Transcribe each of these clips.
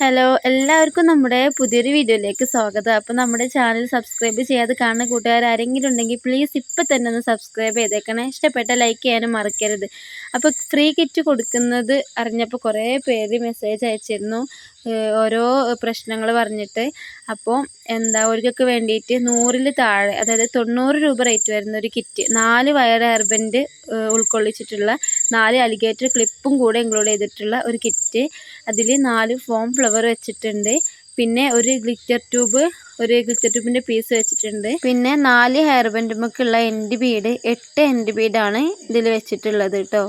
Hello എല്ലാവർക്കും നമ്മുടെ പുതിയൊരു വീഡിയോയിലേക്ക് സ്വാഗതം. അപ്പോൾ നമ്മുടെ ചാനൽ സബ്സ്ക്രൈബ് ചെയ്യാതെ കാണുന്ന കൂട്ടുകാർ ആരെങ്കിലും ഉണ്ടെങ്കിൽ പ്ലീസ് ഇപ്പം തന്നെ ഒന്ന് സബ്സ്ക്രൈബ് ചെയ്തേക്കണം. ഇഷ്ടപ്പെട്ട ലൈക്ക് ചെയ്യാനും മറക്കരുത്. അപ്പോൾ ഫ്രീ കിറ്റ് കൊടുക്കുന്നത് അറിഞ്ഞപ്പോൾ കുറേ പേര് മെസ്സേജ് അയച്ചിരുന്നു. ഓരോ പ്രശ്നങ്ങൾ പറഞ്ഞിട്ട് അപ്പോൾ എന്താ അവർക്കൊക്കെ വേണ്ടിയിട്ട് നൂറിൽ താഴെ അതായത് തൊണ്ണൂറ് രൂപ റേറ്റ് വരുന്ന ഒരു കിറ്റ് നാല് വയർ ഹെയർ ബാൻഡ് ഉൾക്കൊള്ളിച്ചിട്ടുള്ള നാല് അലിഗേറ്റർ ക്ലിപ്പും കൂടെ ഇൻക്ലൂഡ് ചെയ്തിട്ടുള്ള ഒരു കിറ്റ് അതിൽ നാല് ഫോം ഫ്ലവർ വെച്ചിട്ടുണ്ട്. പിന്നെ ഒരു ഗ്ലിറ്റർ ട്യൂബ് ഒരു ഗ്ലിറ്റർ ട്യൂബിന്റെ പീസ് വെച്ചിട്ടുണ്ട്. പിന്നെ നാല് ഹെയർ ബാൻഡുമൊക്കെയുള്ള എൻഡ് ബീഡ് എട്ട് എൻഡ് ബീഡാണ് ഇതിൽ വെച്ചിട്ടുള്ളത് കേട്ടോ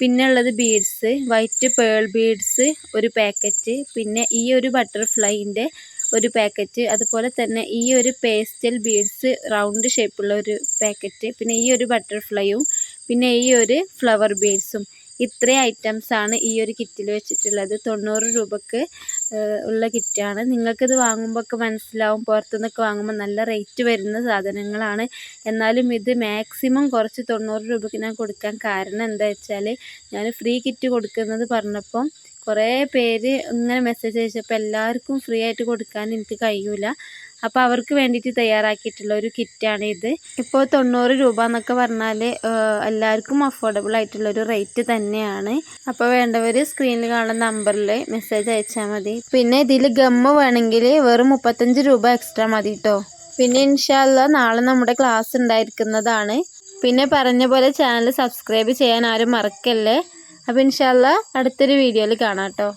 പിന്നെ ഉള്ളത് ബീഡ്സ് വൈറ്റ് പേൾ ബീഡ്സ് ഒരു പാക്കറ്റ് പിന്നെ ഈ ഒരു ബട്ടർഫ്ലൈന്റെ ഒരു പാക്കറ്റ് അതുപോലെ തന്നെ ഈ ഒരു പേസ്റ്റൽ ബീഡ്സ് റൗണ്ട് ഷേപ്പുള്ള ഒരു പാക്കറ്റ് പിന്നെ ഈ ഒരു ബട്ടർഫ്ലൈയും പിന്നെ ഈ ഒരു ഫ്ലവർ ബീഡ്സും ഇത്രയും ഐറ്റംസാണ് ഈ ഒരു കിറ്റിൽ വെച്ചിട്ടുള്ളത്. തൊണ്ണൂറ് രൂപക്ക് ഉള്ള കിറ്റാണ്. നിങ്ങൾക്കിത് വാങ്ങുമ്പോൾ ഒക്കെ മനസ്സിലാവും. പുറത്തുനിന്നൊക്കെ വാങ്ങുമ്പോൾ നല്ല റേറ്റ് വരുന്ന സാധനങ്ങളാണ്. എന്നാലും ഇത് മാക്സിമം കുറച്ച് തൊണ്ണൂറ് രൂപയ്ക്ക് ഞാൻ കൊടുക്കാൻ കാരണം എന്താ വെച്ചാൽ ഞാൻ ഫ്രീ കിറ്റ് കൊടുക്കുന്നത് പറഞ്ഞപ്പം കുറേ പേര് ഇങ്ങനെ മെസ്സേജ് അയച്ചപ്പോൾ എല്ലാവർക്കും ഫ്രീ ആയിട്ട് കൊടുക്കാൻ എനിക്ക് കഴിയൂല. അപ്പോൾ അവർക്ക് വേണ്ടിയിട്ട് തയ്യാറാക്കിയിട്ടുള്ള ഒരു കിറ്റാണ് ഇത്. ഇപ്പോൾ തൊണ്ണൂറ് രൂപ എന്നൊക്കെ പറഞ്ഞാൽ എല്ലാവർക്കും അഫോർഡബിൾ ആയിട്ടുള്ള ഒരു റേറ്റ് തന്നെയാണ്. അപ്പോൾ വേണ്ടവർ സ്ക്രീനിൽ കാണുന്ന നമ്പറിൽ മെസ്സേജ് അയച്ചാൽ മതി. പിന്നെ ഇതിൽ ഗമ്മ് വേണമെങ്കിൽ വെറും മുപ്പത്തഞ്ച് രൂപ എക്സ്ട്രാ മതി കേട്ടോ പിന്നെ ഇൻഷാല്ല നാളെ നമ്മുടെ ക്ലാസ് ഉണ്ടായിരിക്കുന്നതാണ്. പിന്നെ പറഞ്ഞ പോലെ ചാനൽ സബ്സ്ക്രൈബ് ചെയ്യാൻ ആരും മറക്കല്ലേ? അപ്പോൾ ഇൻഷാല്ല അടുത്തൊരു വീഡിയോയിൽ കാണാം കേട്ടോ